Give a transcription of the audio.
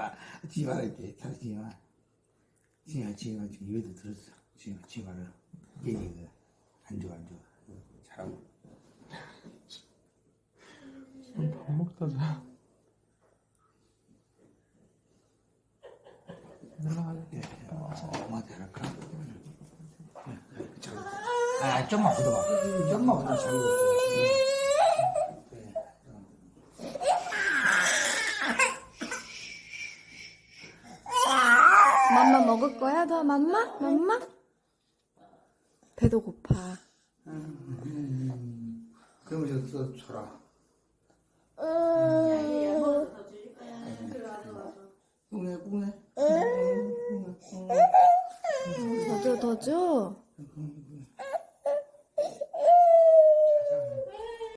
하지 마. 하지 말할게. 하지 마. 지금, 지금, 지금 입에도 들었어. 지금, 지금 말을. 얘기가. 안 좋아, 안 좋아. 잘하고. 지금 밥 먹다 자. 올라가자. 예, 어, 엄마한테 할까? 예, 예, 잘. 아, 좀만 걷어봐. 좀만 걷어, 잘 걷어. 맘마 먹을 거야? 너 맘마? 맘마? 배도 고파. 음, 그럼 이제 또 줘라. 뿡네 뿡네. 더 줘, 더 줘.